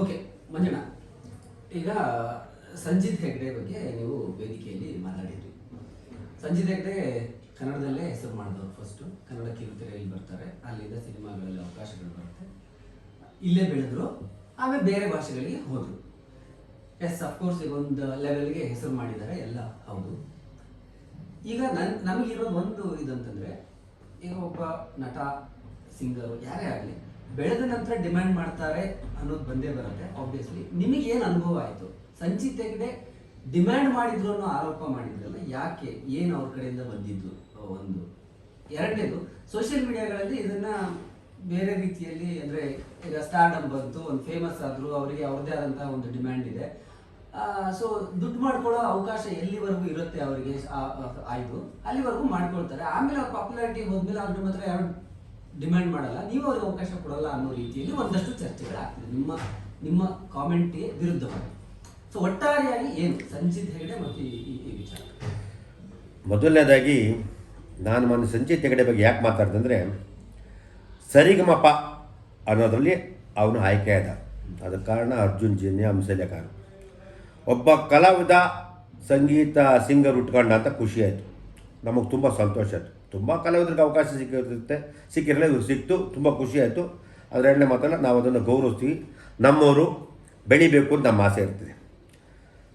Okay Manjanna ಈಗ ಸಂಜಿತ್ ಹೆಗ್ಡೆ ಬಗ್ಗೆ ನೀವು ವೇದಿಕೆಯಲ್ಲಿ ಮಾತಾಡಿದ್ರಿ. ಸಂಜಿತ್ ಹೆಗ್ಡೆ ಕನ್ನಡದಲ್ಲೇ ಹೆಸರು ಮಾಡಿದವರು ಫಸ್ಟು ಕನ್ನಡ ಕಿರುತೆರೆಯಲ್ಲಿ ಬರ್ತಾರೆ. ಅಲ್ಲಿಂದ ಸಿನಿಮಾಗಳಲ್ಲಿ ಅವಕಾಶಗಳು ಬರುತ್ತೆ. ಇಲ್ಲೇ ಬೆಳೆದ್ರು ಆಮೇಲೆ ಬೇರೆ ಭಾಷೆಗಳಿಗೆ ಹೋದರು. ಎಸ್ ಅಫ್ಕೋರ್ಸ್ ಈಗ ಒಂದು ಲೆವೆಲ್ಗೆ ಹೆಸರು ಮಾಡಿದ್ದಾರೆ. ಎಲ್ಲ ಹೌದು. ಈಗ ನನ್, ನಮಗಿರೋದು ಒಂದು ಇದಂತಂದ್ರೆ, ಈಗ ಒಬ್ಬ ನಟ ಸಿಂಗರು ಯಾರೇ ಆಗಲಿ ಬೆಳೆದ ನಂತರ ಡಿಮ್ಯಾಂಡ್ ಮಾಡ್ತಾರೆ ಅನ್ನೋದು ಬಂದೇ ಬರುತ್ತೆ ಆಬ್ವಿಯಸ್ಲಿ ನಿಮಗೆ ಏನು ಅನುಭವ ಆಯಿತು? ಸಂಚಿತ್ ಹೆಗ್ಡೆ ಡಿಮ್ಯಾಂಡ್ ಮಾಡಿದ್ರು ಅನ್ನೋ ಆರೋಪ ಮಾಡಿದ್ರಲ್ಲ, ಯಾಕೆ, ಏನು ಅವ್ರ ಕಡೆಯಿಂದ ಬಂದಿದ್ದು? ಒಂದು. ಎರಡನೇದು ಸೋಷಿಯಲ್ ಮೀಡಿಯಾಗಳಲ್ಲಿ ಇದನ್ನ ಬೇರೆ ರೀತಿಯಲ್ಲಿ, ಅಂದ್ರೆ ಈಗ ಸ್ಟಾರ್ಡಮ್ ಬಂತು, ಒಂದು ಫೇಮಸ್ ಆದ್ರು, ಅವರಿಗೆ ಅವ್ರದೇ ಆದಂತಹ ಒಂದು ಡಿಮ್ಯಾಂಡ್ ಇದೆ. ಸೊ ದುಡ್ಡು ಮಾಡ್ಕೊಳ್ಳೋ ಅವಕಾಶ ಎಲ್ಲಿವರೆಗೂ ಇರುತ್ತೆ ಅವರಿಗೆ? ಆಯ್ದು ಅಲ್ಲಿವರೆಗೂ ಮಾಡ್ಕೊಳ್ತಾರೆ. ಆಮೇಲೆ ಅವ್ರ ಪಾಪ್ಯುಲಾರಿಟಿ ಹೋದ್ಮೇಲೆ ಅವ್ರ ಮಾತ್ರ ಯಾರು ಡಿಮ್ಯಾಂಡ್ ಮಾಡಲ್ಲ. ನೀವು ಅವ್ರಿಗೆ ಅವಕಾಶ ಕೊಡಲ್ಲ ಅನ್ನೋ ರೀತಿಯಲ್ಲಿ ಒಂದಷ್ಟು ಚರ್ಚೆಗಳಾಗ್ತದೆ. ನಿಮ್ಮ ನಿಮ್ಮ ಕಾಮೆಂಟ್ಗೆ ವಿರುದ್ಧವಾಗಿ. ಸೊ ಒಟ್ಟಾರೆಯಾಗಿ ಏನು? ಸಂಜಿತ್ ಹೆಗಡೆ ಮತ್ತು ಈ ವಿಚಾರ. ಮೊದಲನೇದಾಗಿ ನಾನು ಮೊನ್ನೆ ಸಂಚಿತ್ ಹೆಗಡೆ ಬಗ್ಗೆ ಯಾಕೆ ಮಾತಾಡ್ದೆ ಅಂದರೆ, ಸರಿಗಮಪ ಅನ್ನೋದರಲ್ಲಿ ಅವನು ಆಯ್ಕೆ ಆದ. ಅದಕ್ಕೆ ಕಾರಣ ಅರ್ಜುನ್ ಜನ್ಯ ಕಾರಣ ಒಬ್ಬ ಕಲಾವಿದ, ಸಂಗೀತ, ಸಿಂಗರ್ ಉಟ್ಕೊಂಡ ಅಂತ ಖುಷಿ ಆಯಿತು. ನಮಗೆ ತುಂಬ ಸಂತೋಷ ಆಯಿತು. ತುಂಬ ಕಲಾವಿದರಿಗೆ ಅವಕಾಶ ಸಿಕ್ಕಿರುತ್ತೆ ಸಿಕ್ಕಿರಲಿಲ್ಲ ಇವ್ರು ಸಿಕ್ತು, ತುಂಬ ಖುಷಿ ಆಯಿತು. ಅದರ ಎರಡನೇ ಮಾತಲ್ಲ, ನಾವು ಅದನ್ನು ಗೌರವಿಸ್ತೀವಿ. ನಮ್ಮವರು ಬೆಳಿಬೇಕು ಅಂತ ನಮ್ಮ ಆಸೆ ಇರ್ತದೆ.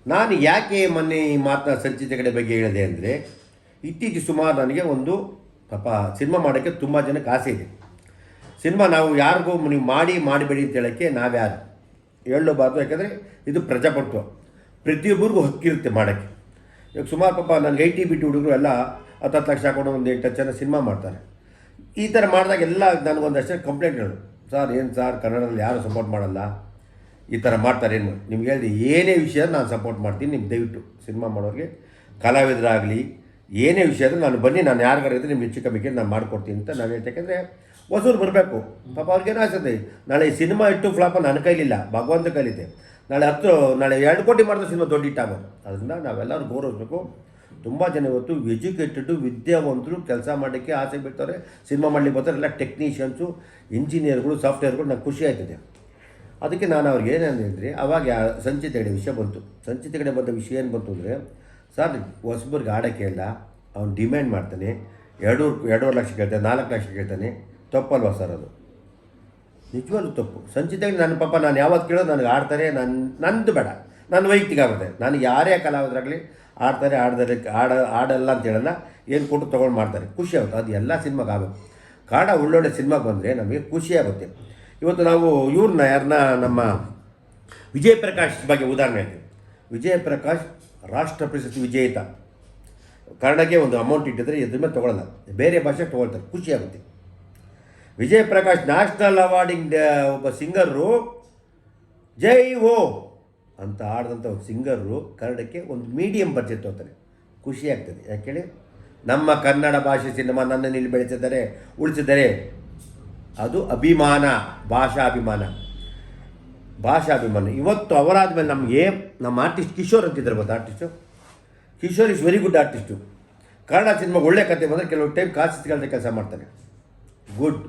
ನಾನು ಯಾಕೆ ಮೊನ್ನೆ ಈ ಮಾತನ್ನ ಸಂಚಿತ ಕಡೆ ಬಗ್ಗೆ ಹೇಳಿದೆ ಅಂದರೆ, ಇತ್ತೀಚೆಗೆ ಸುಮಾರು ನನಗೆ ಒಂದು ಪಾಪ ಸಿನಿಮಾ ಮಾಡೋಕ್ಕೆ ತುಂಬ ಜನಕ್ಕೆ ಆಸೆ ಇದೆ. ಸಿನಿಮಾ ನಾವು ಯಾರಿಗೂ ನೀವು ಮಾಡಿ, ಮಾಡಬೇಡಿ ಅಂತ ಹೇಳೋಕ್ಕೆ ನಾವ್ಯಾರು ಹೇಳಬಾರ್ದು ಯಾಕಂದರೆ ಇದು ಪ್ರಜಾಪ್ರಭುತ್ವ. ಪ್ರತಿಯೊಬ್ಬರಿಗೂ ಹಕ್ಕಿರುತ್ತೆ ಮಾಡೋಕ್ಕೆ. ಇವಾಗ ಸುಮಾರು ಪಾಪ ನನಗೆ ಐ ಟಿ ಬಿ ಟಿ ಹುಡುಗರು ಎಲ್ಲ ಹತ್ತು ಹತ್ತು ಲಕ್ಷ ಹಾಕೊಂಡು ಒಂದು ಎಂಟು ಜನ ಸಿನಿಮಾ ಮಾಡ್ತಾರೆ. ಈ ಥರ ಮಾಡಿದಾಗ ಎಲ್ಲ ನನಗೊಂದಷ್ಟು ಕಂಪ್ಲೇಂಟ್ಗಳು ಸರ್, ಏನು ಸರ್, ಕನ್ನಡದಲ್ಲಿ ಯಾರು ಸಪೋರ್ಟ್ ಮಾಡಲ್ಲ? ಈ ಥರ ಮಾಡ್ತಾರೆ ಏನು? ನಿಮ್ಗೆ ಹೇಳಿದೆ, ಏನೇ ವಿಷಯ ನಾನು ಸಪೋರ್ಟ್ ಮಾಡ್ತೀನಿ, ನಿಮ್ಗೆ ದಯವಿಟ್ಟು ಸಿನಿಮಾ ಮಾಡೋರಿಗೆ. ಕಲಾವಿದರಾಗಲಿ, ಏನೇ ವಿಷಯ ಆದರೂ ನಾನು ಬನ್ನಿ, ನಾನು ಯಾರಿಗಾರಿದ್ರೆ ನಿಮ್ಮ ಹೆಚ್ಚು ಕಮ್ಮಿಗೆ ನಾನು ಮಾಡಿಕೊಡ್ತೀನಿ ಅಂತ ನಾನು ಹೇಳ್ತೇನೆ ಯಾಕೆಂದರೆ ಹೊಸೂರು ಬರಬೇಕು. ಪಾಪ ಅವ್ರಿಗೇನು ಆಸೆ ನಾಳೆ ಈ ಸಿನಿಮಾ ಇಟ್ಟು ಫ್ಲಾಪ ನನ್ನ ಕೈಲಿಲ್ಲ ಭಗವಂತ ಕೈಲಿದೆ. ನಾಳೆ ಹತ್ತು, ನಾಳೆ ಎರಡು ಕೋಟಿ ಮಾಡಿದ್ರೆ ಸಿನಿಮಾ ದೊಡ್ಡ ಇಟ್ಟಾಗೋದು ಅದರಿಂದ ನಾವೆಲ್ಲರೂ ಗೌರವಿಸ್ಬೇಕು. ತುಂಬ ಜನ ಇವತ್ತು ಎಜುಕೇಟೆಡು, ವಿದ್ಯಾವಂತರು ಕೆಲಸ ಮಾಡೋಕ್ಕೆ ಆಸೆ ಬಿಡ್ತಾರೆ ಸಿನಿಮಾ ಮಾಡಲಿಕ್ಕೆ ಬರ್ತಾರೆ, ಎಲ್ಲ ಟೆಕ್ನಿಷಿಯನ್ಸು, ಇಂಜಿನಿಯರ್ಗಳು, ಸಾಫ್ಟ್ವೇರ್ಗಳು ನಂಗೆ ಖುಷಿ ಆಯ್ತದೆ ಅದಕ್ಕೆ ನಾನು ಅವ್ರಿಗೆ ಏನಂದ್ರೆ ಅವಾಗ ಸಂಚಿತ ಕಡೆ ವಿಷಯ ಬಂತು. ಸಂಚಿತ ಕಡೆ ಬಂದ ವಿಷಯ ಏನು ಬಂತು ಅಂದರೆ, ಸರ್, ಹೊಸಬರ್ಗೆ ಆಡೋಕ್ಕೆ ಇಲ್ಲ, ಅವ್ನು ಡಿಮ್ಯಾಂಡ್ ಮಾಡ್ತಾನೆ ಎರಡು ಎರಡೂವರೆ ಲಕ್ಷ ಕೇಳ್ತಾನೆ, ನಾಲ್ಕು ಲಕ್ಷ ಕೇಳ್ತಾನೆ, ತಪ್ಪಲ್ವಾ ಸರ್ ಅದು? ನಿಜವಾಗ್ಲೂ ತಪ್ಪು. ಸಂಚಿತ ಹೆಗಡೆ ನನ್ನ ಪಾಪ, ನಾನು ಯಾವತ್ತು ಕೇಳೋದು ನನಗೆ ಆಡ್ತಾರೆ ನನ್ನ ನಂದು ಬೇಡ. ನನ್ನ ವೈಯಕ್ತಿಕ ಆಗುತ್ತೆ. ನಾನು ಯಾರೇ ಕಲಾವಿದರಾಗಲಿ ಆಡ್ತಾರೆ ಆಡ್ತಾರೆ, ಆಡ, ಆಡಲ್ಲ ಅಂತ ಹೇಳಲ್ಲ ಏನು ಕೊಟ್ಟು ತೊಗೊಂಡು ಮಾಡ್ತಾರೆ. ಖುಷಿ ಆಗುತ್ತೆ. ಅದು ಎಲ್ಲ ಸಿನಿಮಾಗೆ ಆಗುತ್ತೆ. ಕಾಡ ಒಳ್ಳೊಳ್ಳೆ ಸಿನಿಮಾಗೆ ಬಂದರೆ ನಮಗೆ ಖುಷಿ ಆಗುತ್ತೆ. ಇವತ್ತು ನಾವು ಇವ್ರನ್ನ ಯಾರನ್ನ ನಮ್ಮ ವಿಜಯ ಪ್ರಕಾಶ್ ಬಗ್ಗೆ ಉದಾಹರಣೆ ಹೇಳ್ತೀವಿ. ವಿಜಯ ಪ್ರಕಾಶ್ ರಾಷ್ಟ್ರ ಪ್ರಶಸ್ತಿ ವಿಜೇತ. ಕನ್ನಡಕ್ಕೆ ಒಂದು ಅಮೌಂಟ್ ಇಟ್ಟಿದ್ರೆ ಇದ್ರ ಮೇಲೆ ತೊಗೊಳಲ್ಲ. ಬೇರೆ ಭಾಷೆ ತೊಗೊಳ್ತಾರೆ. ಖುಷಿಯಾಗುತ್ತೆ ವಿಜಯ್ ಪ್ರಕಾಶ್ ನ್ಯಾಷನಲ್ ಅವಾರ್ಡಿಂಗ್ ಒಬ್ಬ ಸಿಂಗರು, ಜೈ ಓ ಅಂತ ಆಡಿದಂಥ ಒಂದು ಸಿಂಗರು ಕನ್ನಡಕ್ಕೆ ಒಂದು ಮೀಡಿಯಂ ಬಜೆಟ್ ತಗೋತಾರೆ ಖುಷಿ ಆಗ್ತದೆ. ಯಾಕೇಳಿ ನಮ್ಮ ಕನ್ನಡ ಭಾಷೆ ಸಿನಿಮಾ ನನ್ನನ್ನು ಇಲ್ಲಿ ಬೆಳೆಸಿದ್ದಾರೆ ಉಳಿಸಿದ್ದಾರೆ ಅದು ಅಭಿಮಾನ, ಭಾಷಾಭಿಮಾನ. ಭಾಷಾಭಿಮಾನ. ಇವತ್ತು ಅವರಾದ ಮೇಲೆ ನಮಗೆ ನಮ್ಮ ಆರ್ಟಿಸ್ಟ್ ಕಿಶೋರ್ ಅಂತಿದ್ದಾರೆ ಗೊತ್ತಾ artist Kishore is very good artist Kannada ಸಿನಿಮಾಗೆ ಒಳ್ಳೆ ಕತೆ ಬಂದರೆ ಕೆಲವು ಟೈಮ್ ಕಾಸಿಸ್ಕೊಳ್ಳದೆ ಕೆಲಸ ಮಾಡ್ತಾನೆ ಗುಡ್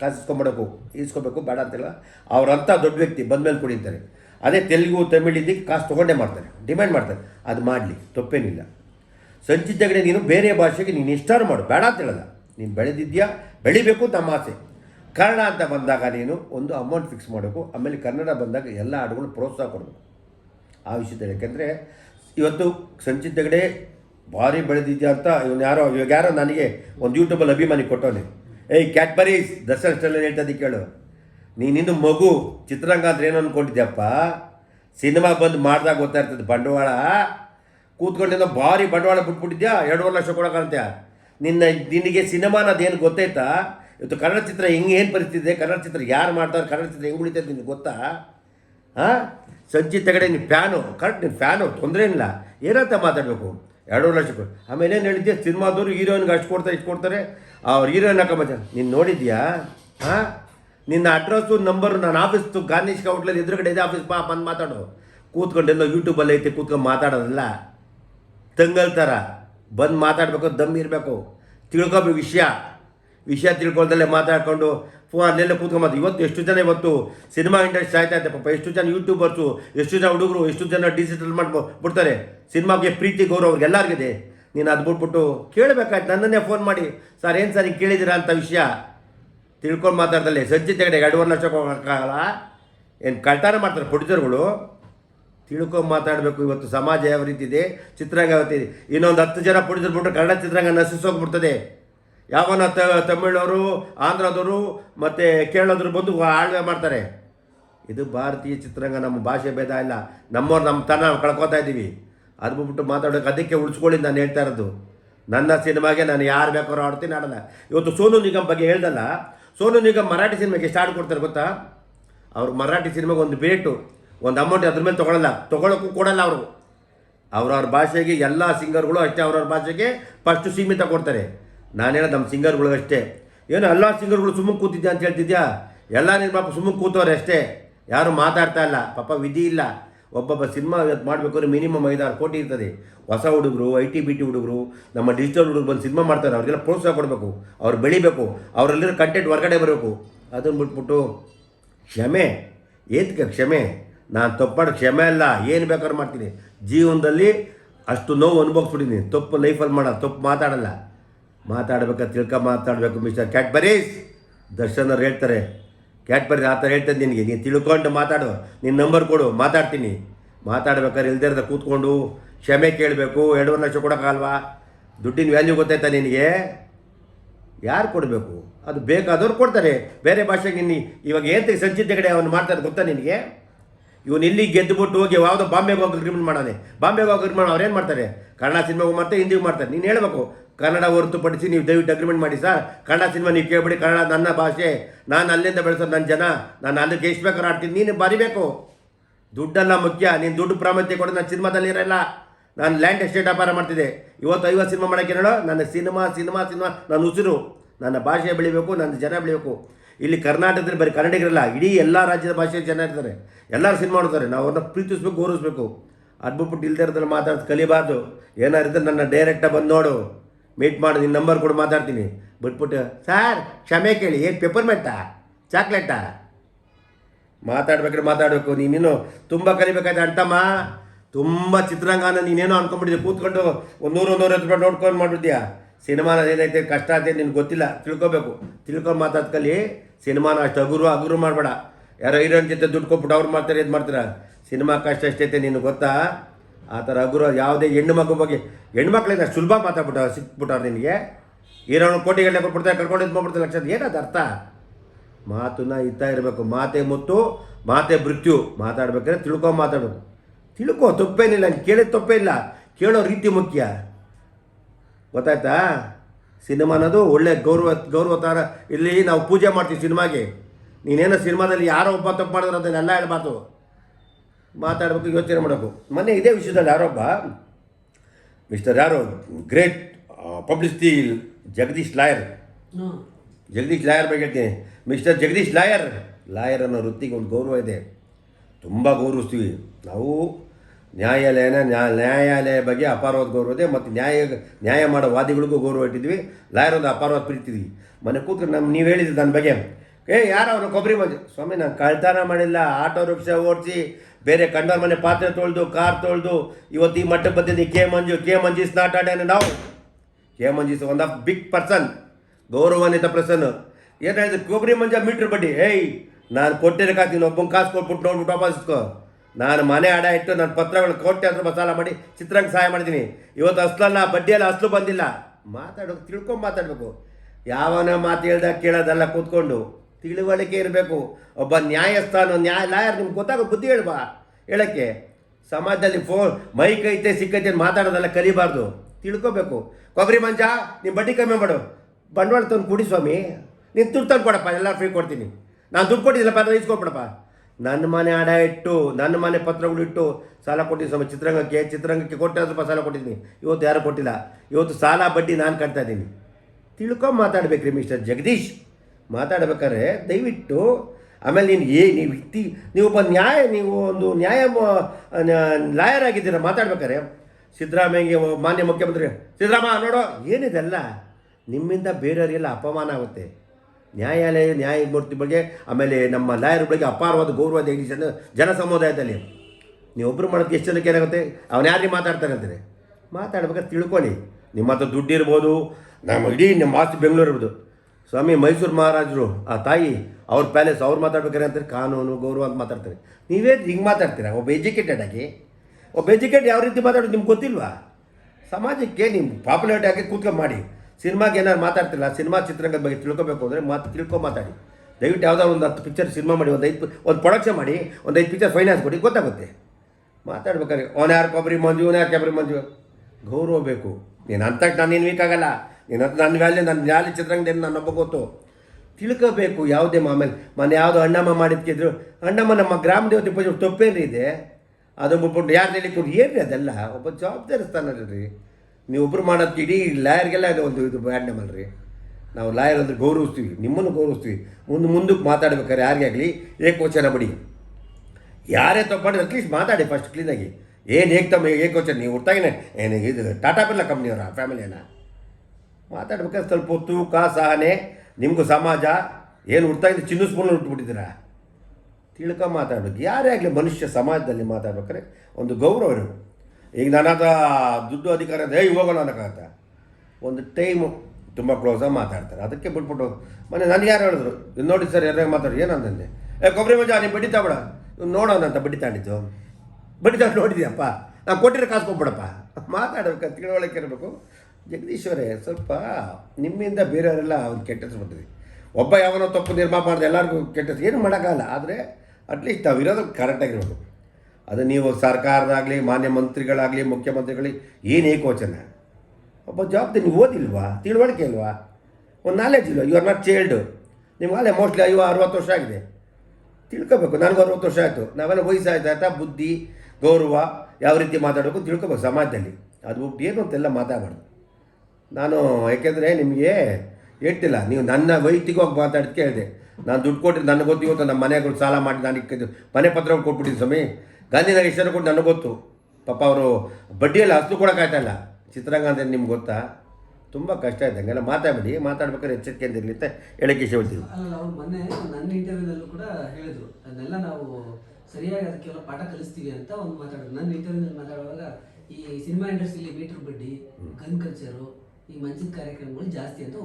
ಕಾಸು ಇಸ್ಕೊಂಬಿಡಬೇಕು ಇಸ್ಕೊಬೇಕು, ಬೇಡ ಅಂತಿಲ್ಲ. ಅವರಂಥ ದೊಡ್ಡ ವ್ಯಕ್ತಿ ಬಂದ ಮೇಲೆ ಕುಡಿತಾರೆ ಅದೇ ತೆಲುಗು, ತಮಿಳ್ ಇದಕ್ಕೆ ಕಾಸು ತೊಗೊಂಡೇ ಮಾಡ್ತಾರೆ ಡಿಮ್ಯಾಂಡ್ ಮಾಡ್ತಾರೆ. ಅದು ಮಾಡಲಿ, ತಪ್ಪೇನಿಲ್ಲ. ಸಂಚಿತ ಹೆಗಡೆ ನೀನು ಬೇರೆ ಭಾಷೆಗೆ ನೀನು ಇಷ್ಟಾರು ಮಾಡು, ಬೇಡ ಅಂತ ಹೇಳಲ್ಲ. ನೀನು ಬೆಳೆದಿದ್ಯಾ ಬೆಳಿಬೇಕು ನಮ್ಮ ಆಸೆ. ಕನ್ನಡ ಅಂತ ಬಂದಾಗ ನೀನು ಒಂದು ಅಮೌಂಟ್ ಫಿಕ್ಸ್ ಮಾಡಬೇಕು, ಆಮೇಲೆ ಕನ್ನಡ ಬಂದಾಗ ಎಲ್ಲ ಹಾಡುಗಳು ಪ್ರೋತ್ಸಾಹ ಕೊಡಬೇಕು. ಆ ವಿಷಯದಲ್ಲಿ ಯಾಕೆಂದರೆ, ಇವತ್ತು ಸಂಚಿತ್ ಹೆಗಡೆ ಭಾರಿ ಬೆಳೆದಿದ್ಯಾ ಅಂತ ಇವನು ಯಾರೋ, ಇವಾಗ ಯಾರೋ ನನಗೆ ಒಂದು ಯೂಟ್ಯೂಬಲ್ಲಿ ಅಭಿಮಾನಿ ಕೊಟ್ಟವನೇ. ಏಯ್ ಕ್ಯಾಟ್ಬರೀಸ್ ದರ್ಶನ್ ಸ್ಟೈಲಲ್ಲಿ ಹೇಳ್ತದೆ ಕೇಳು. ನೀನಿನ್ನು ಮಗು, ಚಿತ್ರರಂಗ ಅಂದ್ರೆ ಏನು ಅಂದ್ಕೊಂಡಿದ್ಯಪ್ಪ ಸಿನಿಮಾ ಬಂದು ಮಾಡಿದಾಗ ಗೊತ್ತಾಗ್ತದೆ ಬಂಡವಾಳ? ಕೂತ್ಕೊಂಡಿದ್ದ ಭಾರಿ ಬಂಡವಾಳ ಬಿಟ್ಬಿಟ್ಟಿದ್ಯಾ? ಎರಡೂವರೆ ಲಕ್ಷ ಕೊಡೋಕಂತೆ ನಿನ್ನ ನಿನಗೆ ಸಿನಿಮಾ ಅನ್ನೋದೇನು ಗೊತ್ತೈತಾ ಇವತ್ತು ಕನ್ನಡ ಚಿತ್ರ ಹೆಂಗೆ, ಏನು ಪರಿಸ್ಥಿತಿ ಕನ್ನಡ ಚಿತ್ರ ಯಾರು ಮಾಡ್ತಾರೆ? ಕನ್ನಡ ಚಿತ್ರ ಹೆಂಗೆ ಉಳಿತೈತೆ ನಿನಗೆ ಗೊತ್ತಾ? ಹಾಂ? ಸಂಚಿ ತಗಡೆ ನೀನು ಫ್ಯಾನು, ಕರೆಕ್ಟ್ ನೀನು ಫ್ಯಾನು, ತೊಂದರೆ ಇಲ್ಲ. ಏನಂತ ಮಾತಾಡಬೇಕು? ಎರಡೂವರೆ ಲಕ್ಷ ಆಮೇಲೆ ಏನು ಹೇಳಿದ್ದೆ ಸಿನಿಮಾದವರು ಹೀರೋಯಿನ್ಗೆ ಅಷ್ಟು ಕೊಡ್ತಾರೆ, ಇಷ್ಟು ಕೊಡ್ತಾರೆ. ಅವ್ರು ಹೀರೋಯಿನ್ ಹಾಕೊಂಬ ನೀನು ನೋಡಿದ್ಯಾ? ಹಾಂ? ನಿನ್ನ ಅಡ್ರೆಸ್ಸು ನಂಬರು ನಾನು ಆಫೀಸ್ದು ಗಾರ್ನಿಶ್ ಹೋಟ್ಲಲ್ಲಿ ಎದುರುಗಡೆ ಇದೆ ಆಫೀಸ್ ಪಾ ಬಂದು ಮಾತಾಡು. ಕೂತ್ಕೊಂಡೆಲ್ಲೋ ಯೂಟ್ಯೂಬಲ್ಲಿ ಐತೆ, ಕೂತ್ಕೊಂಡು ಮಾತಾಡೋದಲ್ಲ. ತಂಗಲ್ ಥರ ಬಂದು ಮಾತಾಡಬೇಕು, ದಮ್ ಇರಬೇಕು. ತಿಳ್ಕೊಬೇಕು ವಿಷಯ. ವಿಷಯ ತಿಳ್ಕೊಳ್ದಲ್ಲೇ ಮಾತಾಡ್ಕೊಂಡು ಅಲ್ಲೆಲ್ಲ ಕೂತ್ಕೊಂಬತ್ತು ಇವತ್ತು ಎಷ್ಟು ಜನ ಇವತ್ತು ಸಿನಿಮಾ ಇಂಡಸ್ಟ್ರಿ ಆಯ್ತಾ ಇದೆ ಪಾಪ. ಎಷ್ಟು ಜನ ಯೂಟ್ಯೂಬರ್ಸು ಎಷ್ಟು ಜನ ಹುಡುಗರು, ಎಷ್ಟು ಜನ ಡಿಜಿಟಲ್ ಮಾಡ್ಬೋ, ಬಿಡ್ತಾರೆ. ಸಿನಿಮಾಗೆ ಪ್ರೀತಿ, ಗೌರವ ಅವ್ರಿಗೆ ಎಲ್ಲರಿಗಿದೆ ನೀನು ಅದು ಬಿಟ್ಬಿಟ್ಟು ಕೇಳಬೇಕಾಯ್ತು. ನನ್ನನ್ನೇ ಫೋನ್ ಮಾಡಿ, ಸರ್, ಏನು ಸರ್ ಹಿಂಗೆ ಕೇಳಿದ್ದೀರಾ? ಅಂತ ವಿಷಯ. ತಿಳ್ಕೊಂಡು ಮಾತಾಡ್ದಲ್ಲಿ ಸಜ್ಜಿ ತೆಗಡೆ ಎರಡೂವರೆ ಲಕ್ಷಕ್ಕೆ ಹೋಗೋಕ್ಕಾಗಲ್ಲ. ಏನು ಕಳ್ತನ ಮಾಡ್ತಾರೆ ಪ್ರೊಡ್ಯೂಸರ್ಗಳು ತಿಳ್ಕೊಂಡು ಮಾತಾಡಬೇಕು, ಇವತ್ತು ಸಮಾಜ ಯಾವ ರೀತಿ ಇದೆ, ಚಿತ್ರರಂಗ ಯಾವತ್ತಿ ಇನ್ನೊಂದು ಹತ್ತು ಜನ ಪ್ರೊಡ್ಯೂಸರ್ ಬಿಟ್ಟರೆ ಕನ್ನಡ ಚಿತ್ರರಂಗ ನಶಿಸೋಗ್ಬಿಡ್ತದೆ ಯಾವನ ತ ತಮಿಳವರು ಆಂಧ್ರದವರು, ಮತ್ತು ಕೇರಳದವರು ಬಂದು ಆಳ್ವೆ ಮಾಡ್ತಾರೆ. ಇದು ಭಾರತೀಯ ಚಿತ್ರರಂಗ, ನಮ್ಮ ಭಾಷೆ ಭೇದ ಇಲ್ಲ. ನಮ್ಮವ್ರು ನಮ್ಮ ತನ ಕಳ್ಕೊತಾ ಇದ್ದೀವಿ ಅದು ಬಿಟ್ಬಿಟ್ಟು ಮಾತಾಡೋಕೆ ಅದಕ್ಕೆ ಉಳಿಸ್ಕೊಳ್ಳಿ ನಾನು ಹೇಳ್ತಾ ಇರೋದು. ನನ್ನ ಸಿನಿಮಾಗೆ ನಾನು ಯಾರು ಬೇಕಾದ್ರೂ ಆಡ್ತೀನಿ, ಆಡಲ್ಲ. ಇವತ್ತು ಸೋನು ನಿಗಮ್ ಬಗ್ಗೆ ಹೇಳ್ದಲ್ಲ ಸೋನು ಈಗ ಮರಾಠಿ ಸಿನಿಮಾಗೆ ಸ್ಟಾರ್ಟ್ ಕೊಡ್ತಾರೆ ಗೊತ್ತಾ? ಅವ್ರು ಮರಾಠಿ ಸಿನಿಮಾಗೆ ಒಂದು ಬೇಟು, ಒಂದು ಅಮೌಂಟ್ ಅದ್ರ ಮೇಲೆ ತೊಗೊಳಲ್ಲ, ತೊಗೊಳಕ್ಕೂ ಕೊಡಲ್ಲ ಅವರು ಅವ್ರವ್ರ ಭಾಷೆಗೆ ಎಲ್ಲ ಸಿಂಗರ್ಗಳು ಅಷ್ಟೇ ಅವ್ರವ್ರ ಭಾಷೆಗೆ ಫಸ್ಟ್ ಸೀಮಿತ ಕೊಡ್ತಾರೆ. ನಾನು ಹೇಳೋದು ನಮ್ಮ ಸಿಂಗರ್ಗಳು ಅಷ್ಟೇ. ಏನು ಎಲ್ಲ ಸಿಂಗರ್ಗಳು ಸುಮ್ಮನೆ ಕೂತಿದ್ಯಾ ಅಂತ ಹೇಳ್ತಿದ್ಯಾ? ಎಲ್ಲ ನಿರ್ಮಾಪ ಸುಮ್ಮನೆ ಕೂತವ್ರೆ ಅಷ್ಟೇ. ಯಾರು ಮಾತಾಡ್ತಾ ಇಲ್ಲ. ಪಾಪ ವಿಧಿ ಇಲ್ಲ. ಒಬ್ಬೊಬ್ಬ ಸಿನಿಮಾ ಇವತ್ತು ಮಾಡಬೇಕಾದ್ರೆ ಮಿನಿಮಮ್ ಐದಾರು ಕೋಟಿ ಇರ್ತದೆ. ಹೊಸ ಹುಡುಗರು ಐ ಟಿ ಬಿ ಟಿ ಹುಡುಗರು, ನಮ್ಮ ಡಿಜಿಟಲ್ ಹುಡುಗರು ಬಂದು ಸಿನಿಮಾ ಮಾಡ್ತಾರೆ, ಅವರಿಗೆಲ್ಲ ಪ್ರೋತ್ಸಾಹ ಕೊಡಬೇಕು, ಅವ್ರು ಬೆಳಿಬೇಕು, ಅವರಲ್ಲಿರೋ ಕಂಟೆಂಟ್ ಹೊರಗಡೆ ಬರಬೇಕು. ಅದನ್ನು ಬಿಟ್ಬಿಟ್ಟು ಕ್ಷಮೆ, ಏತಕ್ಕೆ ಕ್ಷಮೆ? ನಾನು ತಪ್ಪಾಡ ಕ್ಷಮೆ ಅಲ್ಲ, ಏನು ಬೇಕಾದ್ರೂ ಮಾಡ್ತೀನಿ. ಜೀವನದಲ್ಲಿ ಅಷ್ಟು ನೋವು ಅನುಭವಿಸ್ಬಿಟ್ಟಿದ್ದೀನಿ. ತಪ್ಪು ಲೈಫಲ್ಲಿ ಮಾಡಲ್ಲ ತಪ್ಪು ಮಾತಾಡಲ್ಲ. ಮಾತಾಡ್ಬೇಕಾದ್ರೆ ತಿಳ್ಕ ಮಾತಾಡಬೇಕು ಮಿಸ್ಟರ್ ಕ್ಯಾಟ್ಬರೀಸ್ ದರ್ಶನ್ ಅವ್ರು ಹೇಳ್ತಾರೆ ಕ್ಯಾಟ್ಬರೀಸ್ ಆ ಥರ ಹೇಳ್ತದೆ ನಿನಗೆ. ನೀನು ತಿಳ್ಕೊಂಡು ಮಾತಾಡು. ನಿನ್ನ ನಂಬರ್ ಕೊಡು. ಮಾತಾಡ್ತೀನಿ. ಮಾತಾಡ್ಬೇಕಾದ್ರೆ ಇಲ್ದೇ ಇರೋದ ಕೂತ್ಕೊಂಡು ಕ್ಷಮೆ ಕೇಳಬೇಕು. ಎರಡೂವರೆ ಲಕ್ಷ ಕೊಡೋಕ್ಕಾಗಲ್ವಾ? ದುಡ್ಡಿನ ವ್ಯಾಲ್ಯೂ ಗೊತ್ತಾಯ್ತಾ ನಿನಗೆ? ಯಾರು ಕೊಡಬೇಕು? ಅದು ಬೇಕಾದವ್ರು ಕೊಡ್ತಾರೆ. ಬೇರೆ ಭಾಷೆಗೆ ನಿನ್ನ ಇವಾಗ ಏಂತ ಸಂಚಿತ ಕಡೆ ಅವನು ಮಾಡ್ತಾರೆ ಗೊತ್ತಾ ನಿನಗೆ? ಇವನು ಇಲ್ಲಿ ಗೆದ್ದುಬಿಟ್ಟು ಹೋಗಿ ಯಾವುದೋ ಬಾಂಬೆಗೆ ಹೋಗಿ ಅಗ್ರಿಮೆಂಟ್ ಮಾಡೋದೆ ಬಾಂಬೆಗೆ ಹೋಗಿ ಅಗ್ರಿಮೆಂಟ್ ಅವ್ರು ಏನು ಮಾಡ್ತಾರೆ? ಕನ್ನಡ ಸಿನಿಮಾಗೂ ಮಾಡ್ತಾರೆ, ಹಿಂದಿಗೂ ಮಾಡ್ತಾರೆ. ನೀನು ಹೇಳಬೇಕು. ಕನ್ನಡ ಹೊರತುಪಡಿಸಿ ನೀವು ದಯವಿಟ್ಟು ಅಗ್ರಿಮೆಂಟ್ ಮಾಡಿ ಸರ್. ಕನ್ನಡ ಸಿನಿಮಾ ನೀವು ಕೇಳ್ಬಿಡಿ. ಕನ್ನಡ ನನ್ನ ಭಾಷೆ. ನಾನು ಅಲ್ಲಿಂದ ಬೆಳೆಸೋದು ನನ್ನ ಜನ. ನಾನು ಅಲ್ಲಿಗೆ ಎಷ್ಟು ಆಡ್ತೀನಿ ನೀನು ಬರಿಬೇಕು. ದುಡ್ಡಲ್ಲ ಮುಖ್ಯ. ನೀನು ದುಡ್ಡು ಪ್ರಾಮುಖ್ಯತೆ ಕೊಡೋದು ನಾನು ಸಿನಿಮಾದಲ್ಲಿ ಇರಲ್ಲ. ನಾನು ಲ್ಯಾಂಡ್ ಎಸ್ಟೇಟ್ ವ್ಯಾಪಾರ ಮಾಡ್ತಿದ್ದೆ. ಇವತ್ತು ಐವತ್ತು ಸಿನಿಮಾ ಮಾಡೋಕೆ ಹೇಳೋ ನನ್ನ ಸಿನಿಮಾ ಸಿನಿಮಾ ಸಿನಿಮಾ ನನ್ನ ಉಸಿರು. ನನ್ನ ಭಾಷೆ ಬೆಳಿಬೇಕು. ನನ್ನ ಜನ ಬೆಳಿಬೇಕು. ಇಲ್ಲಿ ಕರ್ನಾಟಕದಲ್ಲಿ ಬರೀ ಕನ್ನಡಿಗರಲ್ಲ. ಇಡೀ ಎಲ್ಲ ರಾಜ್ಯದ ಭಾಷೆ ಜನ ಇರ್ತಾರೆ. ಎಲ್ಲರೂ ಸಿನಿಮಾ ನೋಡ್ತಾರೆ. ನಾವು ಅವ್ರನ್ನ ಪ್ರೀತಿಸ್ಬೇಕು, ಗೌರವಿಸ್ಬೇಕು. ಅದು ಬಿಟ್ಬಿಟ್ಟು ಇಲ್ದೇ ಇರೋದ್ರಲ್ಲಿ ಮಾತಾಡೋದು ಕಲಿಬಾರ್ದು. ಏನಾರಿದ್ರೆ ನನ್ನ ಡೈರೆಕ್ಟಾಗಿ ಬಂದು ನೋಡು. ಮೀಟ್ ಮಾಡು ನಿನ್ನ ನಂಬರ್ ಕೂಡ, ಮಾತಾಡ್ತೀನಿ. ಬಿಟ್ಬಿಟ್ಟು ಸರ್ ಕ್ಷಮೆ ಕೇಳಿ, ಏನು ಪೇಪರ್ ಮೆಟ್ಟಾ ಚಾಕ್ಲೇಟಾ ಮಾತಾಡ್ಬೇಕಾದ್ರೆ ಮಾತಾಡಬೇಕು. ನೀನೇನು ತುಂಬ ಕಲಿಬೇಕಾಯ್ತು ಅಣ್ತಮ್ಮ ತುಂಬ ಚಿತ್ರಾಂಗನ ನೀನೇನೋ ಅನ್ಕೊಂಡ್ಬಿಟ್ಟಿದ್ದೆ. ಕೂತ್ಕೊಂಡು ಒಂದು ನೂರು ನೂರೈವತ್ತು ರೂಪಾಯಿ ನೋಡ್ಕೊಂಡು ಮಾಡ್ಬಿಡ್ತೀಯ ಸಿನಿಮಾನ ಏನೈತೆ ಕಷ್ಟ ಐತೆ ನಿನ್ಗೆ ಗೊತ್ತಿಲ್ಲ. ತಿಳ್ಕೊಬೇಕು. ತಿಳ್ಕೊಂಡು ಮಾತಾಡ್ಕಲಿ. ಸಿನಿಮಾನ ಅಷ್ಟು ಅಗುರು ಅಗುರು ಮಾಡಬೇಡ. ಯಾರೋ ಹೀರೋನ್ ಜೊತೆ ದುಡ್ಡು ಕೊಟ್ಬಿಟ್ಟು ಅವ್ರು ಮಾಡ್ತಾರೆ, ಇದು ಮಾಡ್ತಾರೆ. ಸಿನಿಮಾ ಕಷ್ಟ ಎಷ್ಟೈತೆ ನಿನಗೆ ಗೊತ್ತಾ? ಆ ಥರ ಹಗುರ ಯಾವುದೇ ಹೆಣ್ಣು ಮಗು ಬಗ್ಗೆ ಹೆಣ್ಣು ಮಕ್ಕಳಿಂದ ಸುಲಭ ಮಾತಾಡ್ಬಿಟ್ಟ ಸಿಕ್ಬಿಟ್ಟಾರೆ ನಿನಗೆ? ಏನೋ ಕೋಟಿಗಟ್ಟಲೆ ಕೊಟ್ಬಿಡ್ತಾರೆ ಕರ್ಕೊಂಡು ಇದು ಮಾಡ್ಬಿಡ್ತಾರೆ ಲಕ್ಷ ಏನದು ಅರ್ಥ? ಮಾತನ್ನ ಇತ್ತಾ ಇರಬೇಕು. ಮಾತೆ ಮುತ್ತು, ಮಾತೆ ಮೃತ್ಯು. ಮಾತಾಡ್ಬೇಕಾದ್ರೆ ತಿಳ್ಕೊ ಮಾತಾಡಬೇಕು. ತಿಳ್ಕೊ, ತಪ್ಪೇನಿಲ್ಲ. ಕೇಳಿದ ತಪ್ಪೇ ಇಲ್ಲ. ಕೇಳೋ ರೀತಿ ಮುಖ್ಯ. ಗೊತ್ತಾಯ್ತಾ? ಸಿನಿಮಾ ಅನ್ನೋದು ಒಳ್ಳೆ ಗೌರವ ಗೌರವ ಥರ ಇಲ್ಲಿ ನಾವು ಪೂಜೆ ಮಾಡ್ತೀವಿ ಸಿನಿಮಾಗೆ. ನೀನೇನೋ ಸಿನಿಮಾದಲ್ಲಿ ಯಾರೋ ಒಬ್ಬ ತಪ್ಪು ಮಾಡಿದ್ರೆ ಅದನ್ನೆಲ್ಲ ಹೇಳ್ಬಾರ್ದು. ಮಾತಾಡಬೇಕು ಯೋಚನೆ ಮಾಡಬೇಕು. ಮೊನ್ನೆ ಇದೇ ವಿಷಯದಲ್ಲಿ ಯಾರೊಬ್ಬ ಮಿಸ್ಟರ್ ಯಾರೋ great publicity Jagadish lawyer. Jagadish lawyer ಬಗ್ಗೆ ಹೇಳ್ತೀನಿ. ಮಿಸ್ಟರ್ ಜಗದೀಶ್ ಲಾಯರ್ ಲಾಯರ್ ಅನ್ನೋ ವೃತ್ತಿಗೆ ಒಂದು ಗೌರವ ಇದೆ. ತುಂಬ ಗೌರವಿಸ್ತೀವಿ. ನಾವು ನ್ಯಾಯಾಲಯನ ನ್ಯಾ ನ್ಯಾಯಾಲಯ ಬಗ್ಗೆ ಅಪಾರವಾದ ಗೌರವ ಇದೆ ಮತ್ತು ನ್ಯಾಯ ನ್ಯಾಯ ಮಾಡೋ ವಾದಿಗಳಿಗೂ ಗೌರವ ಇಟ್ಟಿದ್ವಿ ಲಾಯರ್ ಒಂದು ಅಪಾರವಾದ ಪ್ರೀತಿದ್ವಿ ಮನೆ ಕೂತ್ಕೊಂಡು ನಮ್ಮ ನೀವು ಹೇಳಿದ್ರಿ ನನ್ನ ಬಗ್ಗೆ. ಏ, ಯಾರು ಅವನು ಕೊಬ್ಬರಿ ಮಂಜು. ಸ್ವಾಮಿ, ನಾನು ಕಳ್ತನ ಮಾಡಿಲ್ಲ. ಆಟೋ ರಿಕ್ಷಾ ಓಡಿಸಿ, ಬೇರೆ ಕಂಡವ್ರ ಮನೆ ಪಾತ್ರೆ ತೊಳೆದು, ಕಾರ್ ತೊಳೆದು, ಇವತ್ತು ಈ ಮಟ್ಟಕ್ಕೆ ಬಂದಿದ್ದೀನಿ. K Manju K Manju is not ನಾವು. K Manju one of big person ಗೌರವಾನ್ವಿತ ಪರ್ಸನ್ ಏನು ಹೇಳಿದ್ರು ಕೊಬ್ಬರಿ ಮಂಜ ಮೀಟ್ರ್ ಬಡ್ಡಿ. ಏಯ್, ನಾನು ಕೊಟ್ಟಿರಕ್ಕಾಗ್ತೀನಿ ಒಬ್ಬನ ಕಾಸು ಕೊಟ್ಬಿಟ್ಟು ನೋಡ್ಬಿಟ್ಟು ವಾಪಸ್ ಇಟ್ಕೋ ನಾನು ಮನೆ ಅಡ ಇಟ್ಟು ನನ್ನ ಪತ್ರಗಳು ಕೊಟ್ಟೆ ಅಂದ್ರೆ ಮಸಾಲ ಮಾಡಿ ಚಿತ್ರಂಗ ಸಹಾಯ ಮಾಡಿದ್ದೀನಿ ಇವತ್ತು ಅಸ್ಲಲ್ಲ ಬಡ್ಡಿಯಲ್ಲ ಅಸ್ಲು ಬಂದಿಲ್ಲ. ಮಾತಾಡೋದು ತಿಳ್ಕೊಂಡು ಮಾತಾಡಬೇಕು. ಯಾವನ ಮಾತು ಹೇಳ್ದಾಗ ಕೇಳೋದಲ್ಲ, ಕೂತ್ಕೊಂಡು. ತಿಳುವಳಿಕೆ ಇರಬೇಕು. ಒಬ್ಬ ನ್ಯಾಯಸ್ಥಾನ ನ್ಯಾಯ ಲಾಯರ್ ನಿಮ್ಗೆ ಗೊತ್ತಾಗೋ ಬುದ್ಧಿ ಹೇಳ್ಬಾ ಹೇಳಕ್ಕೆ ಸಮಾಜದಲ್ಲಿ ಫೋನ್ ಮೈಕ್ ಐತೆ ಸಿಕ್ಕೈತೆ ಮಾತಾಡೋದಲ್ಲ ಕಲಿಬಾರ್ದು. ತಿಳ್ಕೊಬೇಕು. ಕೊಬ್ಬರಿ ಮಂಜ ನಿಮ್ಮ ಬಡ್ಡಿ ಕಮ್ಮಿ ಮಾಡು. ಬಂಡವಾಳ ತಂದು ಕೊಡಿ ಸ್ವಾಮಿ. ನೀನು ದುಡ್ಡು ಕೊಡಪ್ಪ, ಎಲ್ಲ ಫ್ರೀ ಕೊಡ್ತೀನಿ. ನಾನು ದುಡ್ಡು ಕೊಟ್ಟಿದ್ದಿಲ್ಲಪ್ಪ ಅದನ್ನು ಇಸ್ಕೊಬಿಡಪ್ಪ ನನ್ನ ಮನೆ ಅಡ ಇಟ್ಟು ನನ್ನ ಮನೆ ಪತ್ರಗಳು ಇಟ್ಟು ಸಾಲ ಕೊಟ್ಟಿದ್ದೀನಿ ಸ್ವಾಮಿ. ಚಿತ್ರರಂಗಕ್ಕೆ ಚಿತ್ರರಂಗಕ್ಕೆ ಕೊಟ್ಟೆ ಸ್ವಲ್ಪ ಸಾಲ ಕೊಟ್ಟಿದ್ದೀನಿ. ಇವತ್ತು ಯಾರು ಕೊಟ್ಟಿಲ್ಲ. ಇವತ್ತು ಸಾಲ ಬಡ್ಡಿ ನಾನು ಕಟ್ತಾ ಇದ್ದೀನಿ. ತಿಳ್ಕೊಂಡು ಮಾತಾಡ್ಬೇಕ್ರಿ ಮಿಸ್ಟರ್ ಜಗದೀಶ್. ಮಾತಾಡ್ಬೇಕಾದ್ರೆ ದಯವಿಟ್ಟು ಆಮೇಲೆ ನೀನು ಏ, ನೀವು ವ್ಯಕ್ತಿ ನೀವು ಒಬ್ಬ ನ್ಯಾಯ, ನೀವು ಒಂದು ನ್ಯಾಯ ಲಾಯರ್ ಆಗಿದ್ದೀರ ಮಾತಾಡ್ಬೇಕಾರೆ ಸಿದ್ದರಾಮಯ್ಯಗೆ ಒಬ್ಬ ಮಾನ್ಯ ಮುಖ್ಯಮಂತ್ರಿ, ಸಿದ್ದರಾಮ, ನೋಡೋ, ಏನಿದೆಲ್ಲ ನಿಮ್ಮಿಂದ ಬೇರೆಯವರಿಗೆಲ್ಲ ಅಪಮಾನ ಆಗುತ್ತೆ. ನ್ಯಾಯಾಲಯ, ನ್ಯಾಯಮೂರ್ತಿ ಬಗ್ಗೆ, ಆಮೇಲೆ ನಮ್ಮ ಲಾಯರ್ ಅಪಾರವಾದ ಗೌರವ ಜನ ಜನ ಸಮುದಾಯದಲ್ಲಿ ನೀವೊಬ್ಬರು ಮಾಡೋದಕ್ಕೆ ಎಷ್ಟು ಜನಕ್ಕೆ ಏನಾಗುತ್ತೆ? ಅವನು ಯಾರಿಗೆ ಮಾತಾಡ್ತಾರೆ ಅಂತಾರೆ? ಮಾತಾಡ್ಬೇಕಾದ್ರೆ ತಿಳ್ಕೊಳ್ಳಿ. ನಿಮ್ಮ ಹತ್ರ ದುಡ್ಡಿರ್ಬೋದು ನಮ್ಮ ಇಡೀ ನಿಮ್ಮ ಆಸ್ತಿ ಬೆಂಗಳೂರು ಇರ್ಬೋದು. ಸ್ವಾಮಿ ಮೈಸೂರು ಮಹಾರಾಜರು, ಆ ತಾಯಿ, ಅವ್ರ ಪ್ಯಾಲೇಸ್ ಅವ್ರು ಮಾತಾಡ್ಬೇಕಾರೆ ಅಂತಾರೆ, ಕಾನೂನು, ಗೌರವ ಅಂತ ಮಾತಾಡ್ತಾರೆ. ನೀವೇ ಹಿಂಗೆ ಮಾತಾಡ್ತೀರಾ? ಒಬ್ಬ ಎಜುಕೇಟೆಡ್ ಆಗಿ. ಒಬ್ಬ ಎಜುಕೇಟ್ ಯಾವ ರೀತಿ ಮಾತಾಡೋದು ನಿಮ್ಗೆ ಗೊತ್ತಿಲ್ವಾ? ಸಮಾಜಕ್ಕೆ ನೀವು ಪಾಪ್ಯುಲಾರಿಟಿ ಆಗಿ ಕೂತ್ಕೊಂಡು ಮಾಡಿ. ಸಿನಿಮಾಗೆ ಏನಾದ್ರು ಮಾತಾಡ್ತಿಲ್ಲ ಸಿನಿಮಾ ಚಿತ್ರರಂಗದ ಬಗ್ಗೆ ತಿಳ್ಕೊಬೇಕು ಅಂದರೆ ಮಾತು, ತಿಳ್ಕೊ ಮಾತಾಡಿ. ದಯವಿಟ್ಟು ಯಾವುದೋ ಒಂದು ಹತ್ತು ಪಿಕ್ಚರ್ ಸಿನಿಮಾ ಮಾಡಿ, ಒಂದು ಐದು ಒಂದು ಪ್ರೊಡಕ್ಷನ್ ಮಾಡಿ, ಒಂದು ಐದು ಪಿಕ್ಚರ್ ಫೈನಾನ್ಸ್ ಕೊಡಿ, ಗೊತ್ತಾಗುತ್ತೆ. ಮಾತಾಡ್ಬೇಕಾದ್ರೆ ಅವನು ಯಾರು ಕೊಬ್ಬರಿ ಮಂಜು ಇವನು ಯಾರು ಕ್ಯಾಬ್ರಿ, ಮಂಜು. ಗೌರವ ಬೇಕು. ನೀನು ಅಂತಕ್ಕೆ ನಾನು ಏನು ವೀಕ್ ಆಗಲ್ಲ. ನೀನು ನನ್ನ ವ್ಯಾಲ್ಯೂ ನನ್ನ ವ್ಯಾಲ್ಯೂ ನನ್ನ ಒಬ್ಬ ಗೊತ್ತು. ತಿಳ್ಕೋಬೇಕು ಯಾವುದೇ ಆಮೇಲೆ ಮೊನ್ನೆ ಯಾವುದೋ ಅಣ್ಣಮ್ಮ ಮಾಡಿದ್ಕಿದ್ರು, ಅಣ್ಣಮ್ಮ ನಮ್ಮ ಗ್ರಾಮ ದೇವತೆ ಪೂಜೆ ತಪ್ಪೇನು ಇದೆ. ಅದು ಬಿಟ್ಬಿಟ್ಟು ಯಾರು ಹೇಳಿಕೊಡು ಏನ್ರಿ ಅದೆಲ್ಲ? ಒಬ್ಬ ಜವಾಬ್ದಾರಿ ರೀ ನೀವು ಒಬ್ರು ಮಾಡೋದಕ್ಕೆ ಇಡೀ ಲಾಯರ್ಗೆಲ್ಲ ಅದು ಒಂದು ಇದು ರೀ ನಾವು ಲಾಯರ್ ಅಂದ್ರೆ ಗೌರವಿಸ್ತೀವಿ, ನಿಮ್ಮನ್ನು ಗೌರವಿಸ್ತೀವಿ. ಮುಂದೆ ಮುಂದಕ್ಕೆ ಮಾತಾಡ್ಬೇಕಾದ್ರೆ ಯಾರಿಗೆ ಆಗಲಿ, ಏಕವಚನ ಬಿಡಿ. ಯಾರೇ ತಪ್ಪು ಮಾಡಿದ್ರೆ ಅಟ್ಲೀಸ್ಟ್ ಮಾತಾಡಿ ಫಸ್ಟ್ ಕ್ಲೀನಾಗಿ ಏನು ಹೇಗೆ ತಮ್ಮ ಏಕವಚನ? ನೀವು ಹುಟ್ಟಾಗಿನೇ, ಏನು ಇದು, ಟಾಟಾ ಬಿರ್ಲಾ ಕಂಪ್ನಿಯವರ ಫ್ಯಾಮಿಲಿಯನ್ನ ಮಾತಾಡ್ಬೇಕಾದ್ರೆ ಸ್ವಲ್ಪ ಹೊತ್ತು ಸಹನೆ ನಿಮಗೂ ಸಮಾಜ, ಏನು ಹುಡ್ತಾಗಿದ್ದು ಚಿನ್ನು ಸ್ಪೂನ್ ಹುಟ್ಬಿಟ್ಟಿದ್ದೀರಾ? ತಿಳ್ಕ ಮಾತಾಡ್ಬೇಕು. ಯಾರೇ ಆಗಲಿ ಮನುಷ್ಯ ಸಮಾಜದಲ್ಲಿ ಮಾತಾಡ್ಬೇಕಾದ್ರೆ ಒಂದು ಗೌರವ ಇರಬೇಕು ಈಗ ನನ್ನ ದುಡ್ಡು ಅಧಿಕಾರ ಇದೆ ಹೋಗೋಣ ಅನ್ನೋಕ್ಕಾಗತ್ತ ಒಂದು ಟೈಮು ತುಂಬ ಕ್ಲೋಸಾಗಿ ಮಾತಾಡ್ತಾರೆ. ಅದಕ್ಕೆ ಬಿಟ್ಬಿಟ್ಟು ಮೊನ್ನೆ ನನಗೆ ಯಾರು ಹೇಳಿದ್ರು ಇದು ನೋಡಿ ಸರ್ ಯಾರಾಗ ಮಾತಾಡಿ ಏನಂತಂದೆ ಏ, ಕೊಬ್ಬರಿ ಮಜಾ ನೀನು ಬಡ್ಡಿ ಇವ್ನು ನೋಡೋಣ ಅಂತ ಬಡ್ಡಿ ಬಡಿತಾ ನೋಡಿದ್ಯಪ್ಪ. ನಾನು ಕೊಟ್ಟಿರೋ ಕಾಸು ಕೊಟ್ಬಿಡಪ್ಪ. ಮಾತಾಡ್ಬೇಕು, ತಿಳುವಳಿಕೆ ಇರಬೇಕು. ಜಗದೀಶ್ವರೇ, ಸ್ವಲ್ಪ ನಿಮ್ಮಿಂದ ಬೇರೆಯವರೆಲ್ಲ ಅವ್ನು ಕೆಟ್ಟದ್ದು ಬರ್ತೀವಿ ಒಬ್ಬ ಯಾವನೋ ತಪ್ಪು ನಿರ್ಮಾಣ ಮಾಡಿದೆ ಎಲ್ಲರಿಗೂ ಕೆಟ್ಟ ಹೆಸರು ಏನು ಮಾಡೋಕ್ಕಾಗಲ್ಲ, ಆದರೆ ಅಟ್ಲೀಸ್ಟ್ ನಾವು ಇರೋದು ಕರೆಕ್ಟಾಗಿರ್ಬೇಕು ಅದು ನೀವು ಸರ್ಕಾರದಾಗಲಿ, ಮಾನ್ಯ ಮಂತ್ರಿಗಳಾಗಲಿ ಮುಖ್ಯಮಂತ್ರಿಗಳಿಗೆ ಏನು ಏಕವಚನ ಒಬ್ಬ ಜವಾಬ್ದಾರಿ ನೀವು ಓದಿಲ್ವಾ? ತಿಳುವಳಿಕೆ ಇಲ್ವಾ? ಒಂದು ನಾಲೆಜ್ ಇಲ್ವಾ? ಯು ಆರ್ ನಾಟ್ ಚೈಲ್ಡು ನಿಮ್ಗೆ ಅಲ್ಲೇ ಮೋಸ್ಟ್ಲಿ ಐವ ಅರವತ್ತು ವರ್ಷ ಆಗಿದೆ. ತಿಳ್ಕೊಬೇಕು, ನನಗೂ ಅರವತ್ತು ವರ್ಷ ಆಯಿತು. ನಾವೆಲ್ಲ ವಯಸ್ಸಾಯ್ತು, ಆಯ್ತಾ? ಬುದ್ಧಿ, ಗೌರವ, ಯಾವ ರೀತಿ ಮಾತಾಡಬೇಕು ತಿಳ್ಕೊಬೇಕು ಸಮಾಜದಲ್ಲಿ. ಅದು ಏನು ಅಂತೆಲ್ಲ ಮಾತಾಡಬಾರ್ದು. ನಾನು ಯಾಕೆಂದರೆ ನಿಮಗೆ ಹೇಳ್ತಿಲ್ಲ. ನೀವು ನನ್ನ ವೈಯಕ್ತಿಕವಾಗಿ ಮಾತಾಡೋದು ಕೇಳಿದೆ. ನಾನು ದುಡ್ಡು ಕೊಟ್ಟರೆ ನನಗೆ ಗೊತ್ತು. ಇವತ್ತು ನಮ್ಮ ಮನೆಗಳು ಸಾಲ ಮಾಡಿ ನಾನು ಇಕ್ಕಿದ್ದು. ಮನೆ ಪತ್ರ ಕೊಟ್ಬಿಟ್ಟಿದ್ದು ಸ್ವಾಮಿ. ಗಾಂಧಿನಗರ ಹೆಸರು ಕೊಟ್ಟು ನನಗೆ ಗೊತ್ತು. ಪಾಪ ಅವರು ಬಡ್ಡಿಯಲ್ಲಿ ಹಸ್ತು ಕೊಡೋಕ್ಕಾಯ್ತಲ್ಲ ಚಿತ್ರರಂಗ ಅಂದರೆ ನಿಮ್ಗೆ ಗೊತ್ತಾ? ತುಂಬ ಕಷ್ಟ ಇದೆ ಹಂಗೆಲ್ಲ ಮಾತಾಡ್ಬಿಡಿ. ಮಾತಾಡ್ಬೇಕಾದ್ರೆ ಎಚ್ಚರಿಕೆಯಿಂದ ಇರಲಿ ಅಂತ ಹೇಳಕ್ಕೆ ಇಷ್ಟ ಹೇಳ್ತೀವಿ ಅಲ್ಲ ಅವ್ರು ಮೊನ್ನೆ ನನ್ನ ಇಂಟರ್ವ್ಯೂದಲ್ಲೂ ಕೂಡ ಹೇಳಿದರು. ಅದನ್ನೆಲ್ಲ ನಾವು ಸರಿಯಾಗಿ ಅದಕ್ಕೆಲ್ಲ ಪಾಠ ಕಲಿಸ್ತೀವಿ ಅಂತ ಒಂದು ಮಾತಾಡೋದು ನನ್ನ ಇಂಟರ್ವ್ಯೂನಲ್ಲಿ ಮಾತಾಡುವಾಗ ಈ ಸಿನಿಮಾ ಇಂಡಸ್ಟ್ರಿಲಿ ಮೀಟರ್ ಬಡ್ಡಿ ಗನ್ ಕಲ್ಚರು ಈ ಮಂಚದ ಕಾರ್ಯಕ್ರಮಗಳು ಜಾಸ್ತಿ ಅಂತ